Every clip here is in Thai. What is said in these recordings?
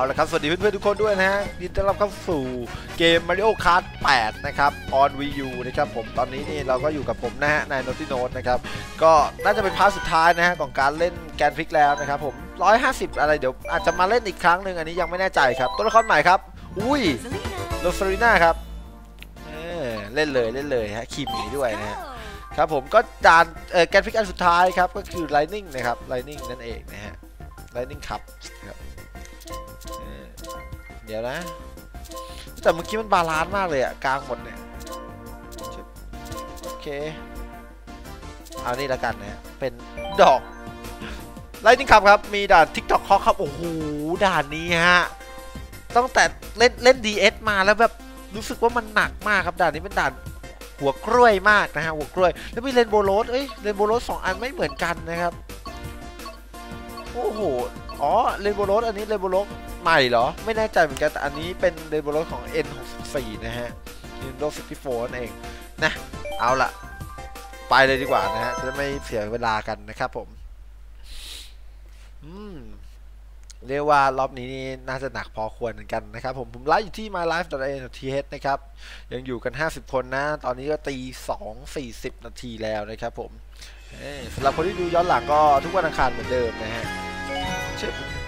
เอาละครับ สวัสดีเพื่อนๆทุกคนด้วยนะฮะยินดีต้อนรับเข้าสู่เกม Mario Kart 8 นะครับ on Wii U นะครับผมตอนนี้นี่เราก็อยู่กับผมนะฮะนาย Naughty Note นะครับ ก็น่าจะเป็นพาร์ทสุดท้ายนะฮะของการเล่นแกนฟิกแล้วนะครับผม 150 อะไรเดี๋ยวอาจจะมาเล่นอีกครั้งหนึ่งอันนี้ยังไม่แน่ใจครับ ตัวละครใหม่ครับ อุ้ยโรซารีนาครับเออเล่นเลยเล่นเลยฮะคีมีด้วยนะฮะครับผมก็ด่านเอ่อแกนฟิกอันสุดท้ายครับก็คือ Lightning นะครับ Lightning นั่นเองนะฮะ Lightning ครับครับ เดี๋ยวนะ แต่เมื่อกี้มันบาลานซ์มากเลยอะกลางหมดเนี่ยโอเค เอานี่แล้วกันนะเป็นดอก Lightning ครับครับ มีด่าน TikTok คอครับ โอ้โห ด่านนี้ฮะตั้งแต่เล่นเล่น DS มาแล้วแบบรู้สึกว่ามันหนักมากครับด่านนี้เป็นด่านหัวกล้วยมากนะฮะหัวกล้วย แล้วมีเรนโบโรสเอ้ยเรนโบโรสสองอันไม่เหมือนกันนะครับ โอ้โห อ๋อเรนโบโรสอันนี้เรนโบโรส ใหม่เหรอ ไม่แน่ใจเหมือนกัน แต่อันนี้เป็นเรนโบว์โรสของ N64 นะฮะ Nintendo 64นั่นเองนะ เอาละไปเลยดีกว่านะฮะ จะไม่เสียเวลากันนะครับผม อืมเรียกว่ารอบนี้นี่น่าจะหนักพอควรเหมือนกันนะครับผม ผมไลฟ์อยู่ที่ mylife.th นะครับ ยังอยู่กัน 50 คนนะ ตอนนี้ก็ตี 2 40 นาทีแล้วนะครับผมสำหรับคนที่ดูย้อนหลังก็ทุกวันอังคารเหมือนเดิมนะฮะชึบ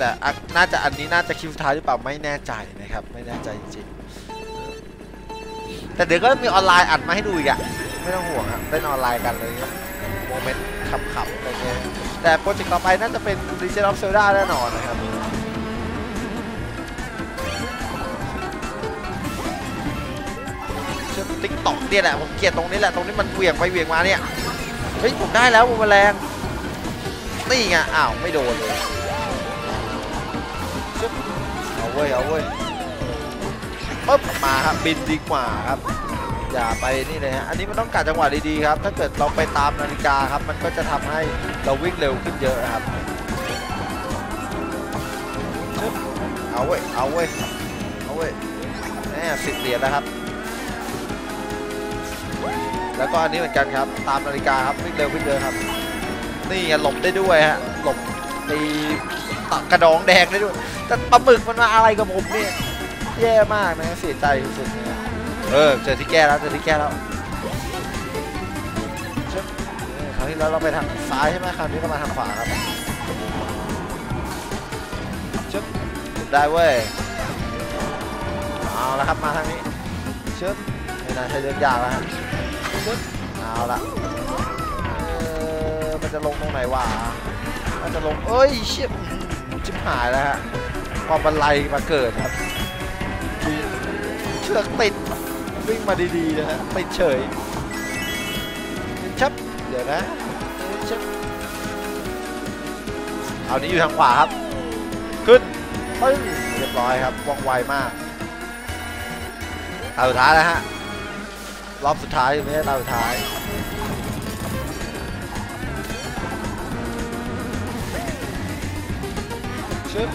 แต่อันน่าจะอันนี้น่าจะคิวท้ายหรือเปล่าไม่แน่ใจนะครับ ไม่แน่ใจจริงๆแต่เดี๋ยวก็มีออนไลน์อัดมาให้ดูอีกอะไม่ต้องห่วงครับเล่นออนไลน์กันเลยครับโมเมนต์ขำๆอะไรเงี้ยแต่โปรเจกต์ต่อไปน่าจะเป็น Legend of Zelda แน่นอนนะครับเชื่อติ๊กต็อกเนี่ยแหละผมเกลียดตรงนี้แหละตรงนี้มันเหวี่ยงไปเหวี่ยงมาเนี่ยเฮ้ยผมได้แล้วบุมแมลงนี่ไงอ้าวไม่โดนเลย ว้ยเอาเว้ยปึ๊บมาครับบินดีกว่าครับ อย่าไปนี่เลยฮะอันนี้มันต้องการจังหวะดีๆครับ ถ้าเกิดเราไปตามนาฬิกาครับ มันก็จะทำให้เราวิ่งเร็วขึ้นเยอะครับเอาเว้ยเอาเว้ยเอาเว้ยแหมสิบเหรียญแล้วครับ แล้วก็อันนี้เหมือนกันครับ ตามนาฬิกาครับวิ่งเร็ววิ่งเร็วครับ นี่หลบได้ด้วยฮะหลบตีตกระดองแดงได้ด้วย แต่ปลาหมึกมันมาอะไรกับผมเนี่ยแย่มากนะเสียใจสุดๆนะเออเจอที่แก้แล้วเจอที่แก้แล้วชึบเออคราวที่แล้วเราไปทางซ้ายใช่ไหมคราวนี้ก็มาทางขวาครับชึบได้เว้ยเอาละครับมาทางนี้ชึบไม่น่าใช่เรื่องยากแล้วฮะปึ๊บเอาละเออมันจะลงตรงไหนวะมันจะลงเอ้ยเชี่ยอื้อหือชิบหายแล้วฮะ ความบันไลมาเกิดครับเชือกติดวิ่งมาดีๆนะฮะติดเฉยชับเดี๋ยวนะชับเอานี้อยู่ทางขวาครับ ขึ้นปึ้งเรียบร้อยครับว่องไวมากเอาสุดท้ายแล้วฮะรอบสุดท้ายไม่ใช่รอบสุดท้ายชึบ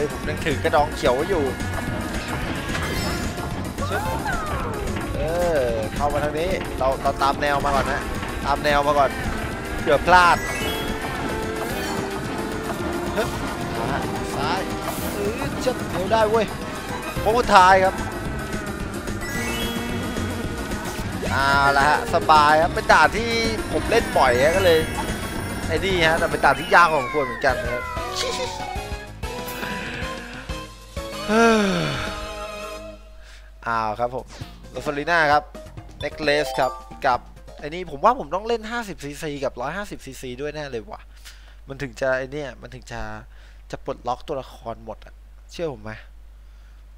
เฮ้ยผมยังถือกระดองเขียวอยู่เออเข้ามาทางนี้เราเราตามแนวมาก่อนนะตามแนวมาก่อนเกือบพลาดมาซ้ายเออจะเดี๋ยวได้เว้ยโค้งท้ายครับเอาละฮะสบายครับเป็นด่านที่ผมเล่นบ่อยฮะก็เลยไอ้นี่ฮะแต่เป็นด่านที่ยากของควรเหมือนกันนะครับ อ้าวครับผมโรฟารีน่าครับเน็กเลสครับกับไอ้นี่ผมว่าผมต้องเล่น 50ซีซีกับ 150ซีซีด้วยแน่เลยว่ะ มันถึงจะไอเนี่ยมันถึงจะจะปลดล็อกตัวละครหมดอะเชื่อผมไหม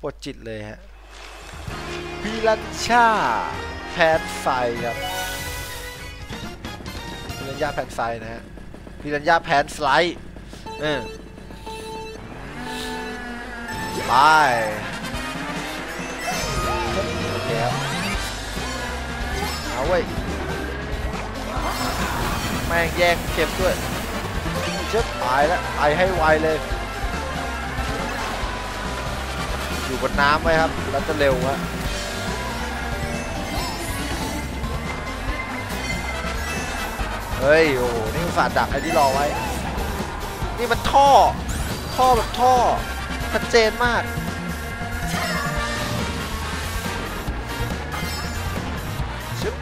ปวดจิตเลยฮะพิรัญชาแพนไซครับพิรัญญาแพนไซนะฮะพิรัญญาแพนสไลด์เออ ไปโอเคครับเอาเว้ยแม่งแย่เก็บด้วยเชิบตายแล้วไปให้ไวเลย อยู่บนน้ำไว้ครับ แล้วจะเร็วฮะเฮ้ย โอ้โห นี่ฝาดดักไอ้ที่รอไว้ นี่มันท่อ ท่อแบบท่อ ชัดเจนมากชึบ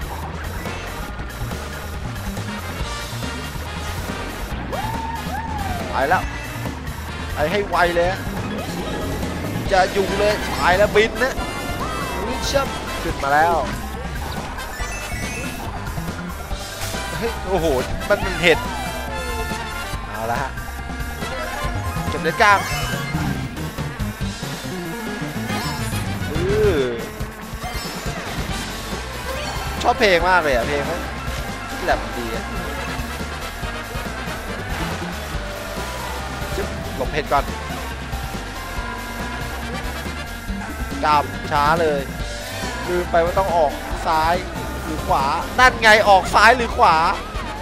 ไปแล้วไปให้ไวเลย จะอยู่เลยไปแล้วบินนะวิชับขึ้นมาแล้วเฮ้ยโอ้โห มันเป็นเห็ด เอาละฮะเก็บเลนกลาง ชอบเพลงมากเลยอะ เพลงมันแหลมดีอะจึ๊บหลบเห็ดก่อนกลับช้าเลย ลืมไปว่าต้องออกซ้ายหรือขวา นั่นไงออกซ้ายหรือขวา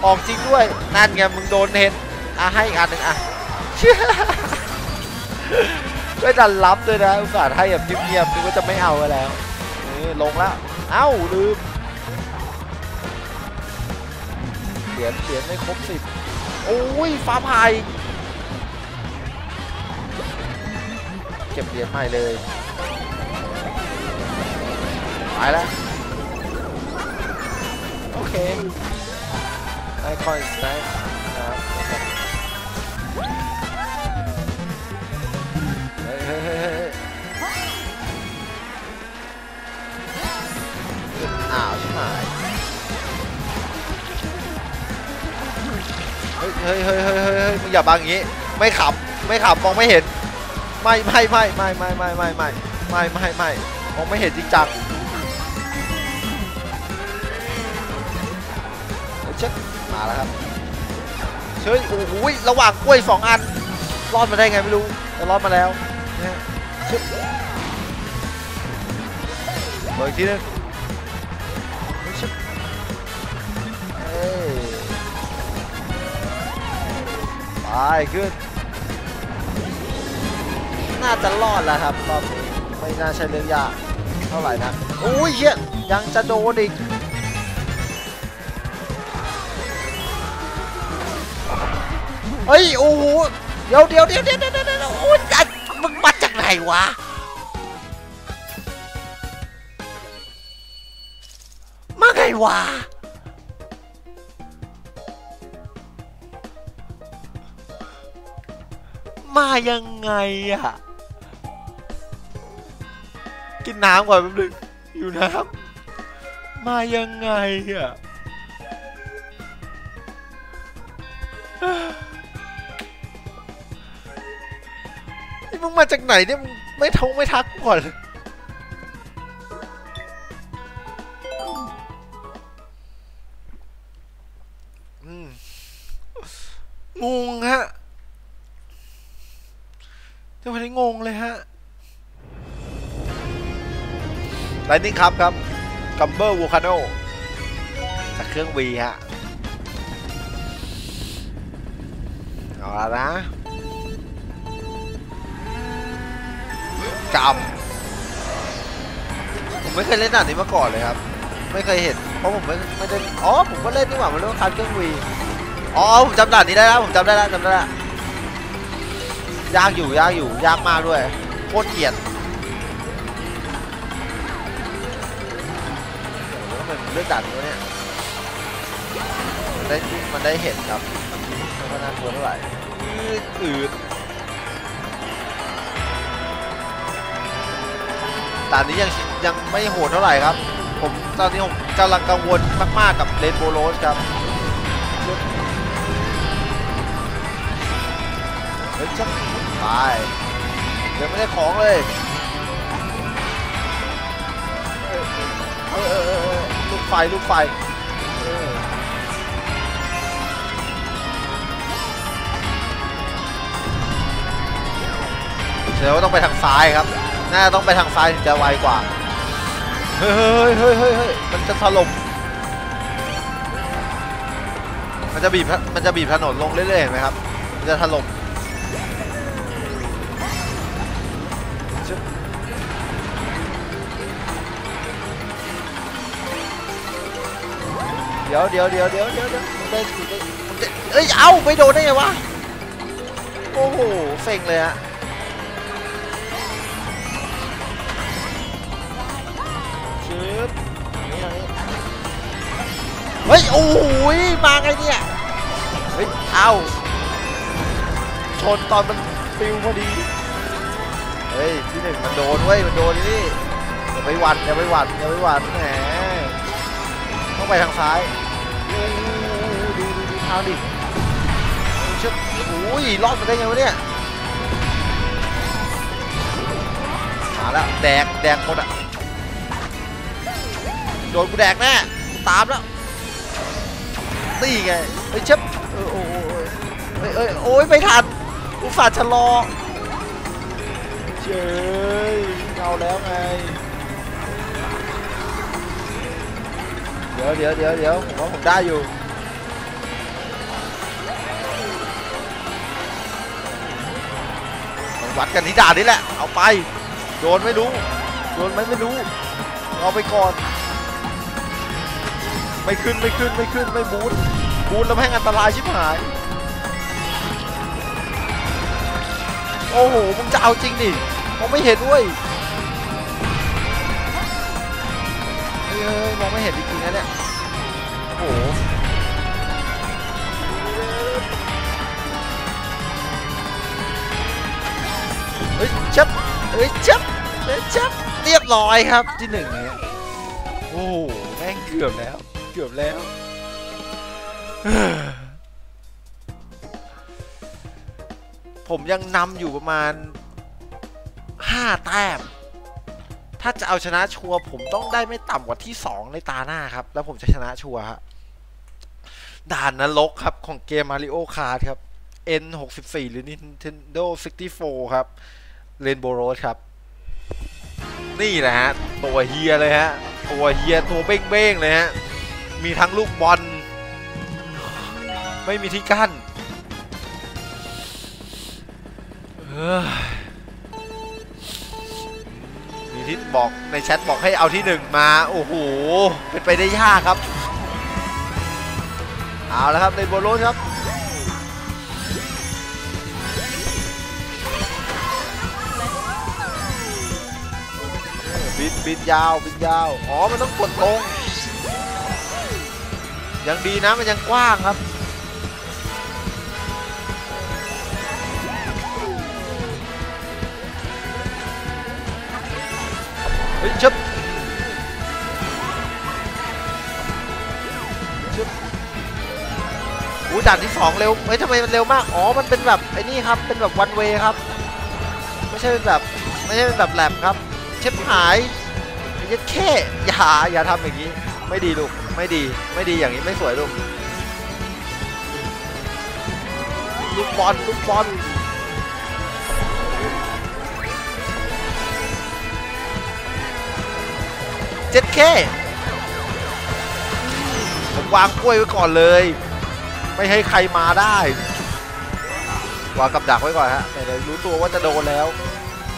ออกจริงด้วย นั่นไงมึงโดนเห็ดอะให้อีกอันหนึ่งอะ ไม่ดันรับด้วยนะอุตส่าห์ให้แบบเงียบๆนึกว่าจะไม่เอาแล้วนี่ลงแล้วเอ้าลืมเหรียญเหรียญไม่ครบสิบโอ้ยฟ้าพายเก็บเหรียญใหม่เลยไปแล้วโอเคไอคอนสแน็คนครับายเฮ้ยเฮ้ยเฮ้ยเฮ้ยเฮ้ยมึงอย่าบังอย่างงี้ ไม่ขับไม่ขับมองไม่เห็น ไม่ไม่ไม่ไม่ไม่ไม่ไม่ไม่ไม่ไม่ไม่มองไม่เห็นจริงจังเช็คมาแล้วครับเฮ้ยโอ้โหระหว่างกล้วยสองอันรอดมาได้ไงไม่รู้แต่รอดมาแล้วนะฮะชึบเปิดอีกทีนึง ขึ้น น่าจะรอดแล้วครับรอบนี้ไม่น่าใช่เรื่องยากเท่าไหร่นะโอ้ยเฮียยังจะโดนอีกเฮ้ยโอ้โหเดี๋ยวเดี๋ยวเดี๋ยวเดี๋ยวเดี๋ยวเดี๋ยวโอ้ยอะมึงมาจากไหนวะมาไงวะ มายังไงอะกินน้ำก่อนแป๊บนึงอยู่น้ำมายังไงอะนี่มึงมาจากไหนเนี่ย ไม่ทงไม่ทักก่อน ไลนิ่งครับครับกัมเบอร์วูคาโนจากเครื่อง V ฮะ เอาละนะกำผมไม่เคยเล่นด่านนี้มาก่อนเลยครับ ไม่เคยเห็น เพราะผมไม่ไม่ได้อ๋อ ผมก็เล่นนี่หว่ามันเรื่องคันเครื่อง V อ๋อ ผมจำด่านี้ได้แล้วผมจำได้แล้วจำได้แล้วยากอยู่ยากอยู่ยากมากด้วยโคตรเกลียด โอ้โหมันเลือกด่านนี้วะเนี่ย มันได้มันได้เห็นครับไม่ค่อยน่ากลัวเท่าไหร่อืดอืดด่านนี้ยังยังไม่โหดเท่าไหร่ครับ ผมตอนนี้ผมกำลังกังวลมากๆกับเรนโบโรสครับเฮ้ยจับไปเดี๋ยวไม่ได้ของเลย ไฟลูกไฟเออแสดงว่าต้องไปทางซ้ายครับ น่าต้องไปทางซ้ายถึงจะไวกว่าเฮ้ยเฮ้ยเฮ้ยเฮ้ยเฮ้ยมันจะถล่มมันจะบีบ มันจะบีบถนนลงเรื่อยๆเห็นไหมครับ มันจะถล่ม เดี๋ยวเดี๋ยวเดี๋ยวเดี๋ยวเดี๋ยวเดี๋ยวมึงได้มึงได้มึงได้เอ้ยเอ้าไม่โดนได้ไงวะโอ้โหเซ็งเลยฮะชึบนี่นี้เฮ้ยโอ้โหมาไงเนี่ยเฮ้ยเอ้าชนตอนมันปิวพอดีเฮ้ยที่หนึ่งมันโดนเว้ยมันโดนนี่อย่าไปหวั่นอย่าไปหวั่นอย่าไปหวั่นแหม ไปทางซ้ายโอ้ดูดูดูทางดิเชื่อโอ้ยรอดมาได้ไงวะเนี่ยมาแล้วแดกแดกหมดอะโดนกูแดกแน่กูตามแล้วนี่ไงเฮ้ยเช็บเออโอ้โหเอ้ยเอ้ยโอ้ยไม่ทันอุตส่าห์ชะลอเจ้ยเอาแล้วไง ดี๋ยวเดี๋ยวเดี๋ยวเดี๋ยวผมว่าผมได้อยู่วัดกันที่ด่านนี้แหละ เอาไป โดนไม่รู้ โดนไหมไม่รู้ เอาไปก่อน ไม่ขึ้นไม่ขึ้นไม่ขึ้นไม่บูทบูทแล้วแม่งอันตรายชิบหาย โอ้โห มึงจะเอาจริงดิผมไม่เห็นเว้ย เฮ้ยเฮ้ยมองไม่เห็นจริงๆนะเนี่ยโอ้โหเฮ้ยชับเฮ้ยชับเฮ้ยชับเรียบร้อยครับที่หนึ่งเนี่ยโอ้โหแม่งเกือบแล้ว เกือบแล้วผมยังนำอยู่ประมาณ 5 แต้ม ถ้าจะเอาชนะชัวร์ผมต้องได้ไม่ต่ำกว่าที่ 2 ในตาหน้าครับ แล้วผมจะชนะชัวร์ฮะด่านนรกครับ ของเกม Mario Kart ครับ N64 หรือ Nintendo 64 ครับ Rainbow Road ครับ นี่แหละฮะ ตัวเฮียเลยฮะ ตัวเฮียตัวเบ้งๆเลยฮะ มีทั้งลูกบอล ไม่มีที่กั้นเฮ้ย ที่บอกในแชทบอกให้เอาที่หนึ่งมา โอ้โห เป็นไปได้ยากครับ เอาแล้วครับในโบโลครับบินบินยาวบินยาว อ๋อ มันต้องกดลง ยังดีนะมันยังกว้างครับ เฮ้ยชึบชึบอู้ด่านที่สองเร็ว เฮ้ยทำไมมันเร็วมาก อ๋อ มันเป็นแบบไอ้นี่ครับ เป็นแบบวันเวครับ ไม่ใช่เป็นแบบ ไม่ใช่เป็นแบบแลบครับ เช็ดหายยัดแค่อย่า อย่าทำอย่างนี้ ไม่ดีลูก ไม่ดี ไม่ดีอย่างนี้ไม่สวยลูก ลูกบอล ลูกบอล เจ็ดแค่ผมวางกล้วยไว้ก่อนเลย ไม่ให้ใครมาได้ วางกับดักไว้ก่อนฮะแต่รารู้ตัวว่าจะโดนแล้ว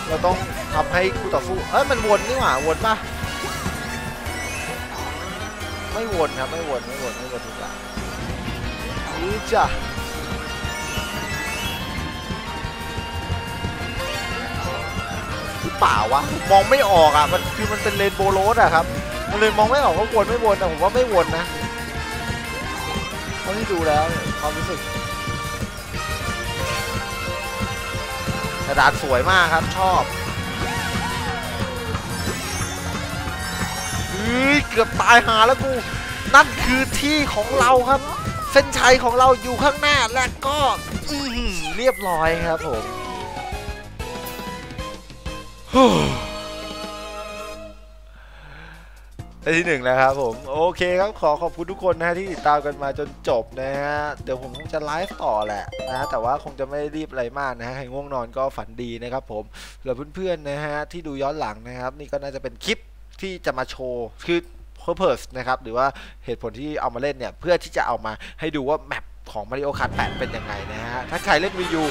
เราต้องทำให้คู่ต่อสู้เอ้ยมันวนนี่หว่าวนปะไม่วนครับไม่วนไม่วนไม่วนดีกว่านี่จ้ะ เปล่าวะมองไม่ออกอะมันคือมันเป็นเลนโบว์โรดอะครับมันเลยมองไม่ออกว่าวนไม่วนแต่ผมว่าไม่วนนะเท่าที่ดูแล้วความรู้สึกกระดานสวยมากครับชอบเฮ้ยเกือบตายหาแล้วกู นั่นคือที่ของเราครับ เส้นชัยของเราอยู่ข้างหน้าและก็เรียบร้อยครับผม ได้ที่หนึ่งแล้วครับผม โอเคครับขอขอบคุณทุกคนนะฮะที่ติดตามกันมาจนจบนะฮะ เดี๋ยวผมคงจะไลฟ์ต่อแหละนะแต่ว่าคงจะไม่รีบอะไรมากนะฮะ ใครง่วงนอนก็ฝันดีนะครับผมเหลือเพื่อนๆนะฮะที่ดูย้อนหลังนะครับ นี่ก็น่าจะเป็นคลิปที่จะมาโชว์คือ purpose นะครับ หรือว่าเหตุผลที่เอามาเล่นเนี่ย เพื่อที่จะเอามาให้ดูว่าแมป ของ Mario Kart 8 เป็นยังไงนะฮะ ถ้าใครเล่นวีู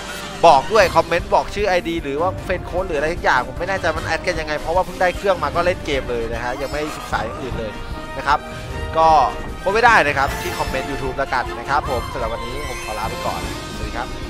บอกด้วย คอมเมนต์บอกชื่อ ID หรือว่าเฟนโค้ดหรืออะไรทุกอย่าง ผมไม่แน่ใจมันแอดกันยังไง เพราะว่าเพิ่งได้เครื่องมาก็เล่นเกมเลยนะฮะ ยังไม่ศึกษาอย่างอื่นเลยนะครับ ก็โพสต์ไม่ได้นะครับที่คอมเมนต์ YouTube ละกันนะครับผมสำหรับวันนี้ผมขอลาไปก่อน สวัสดีครับ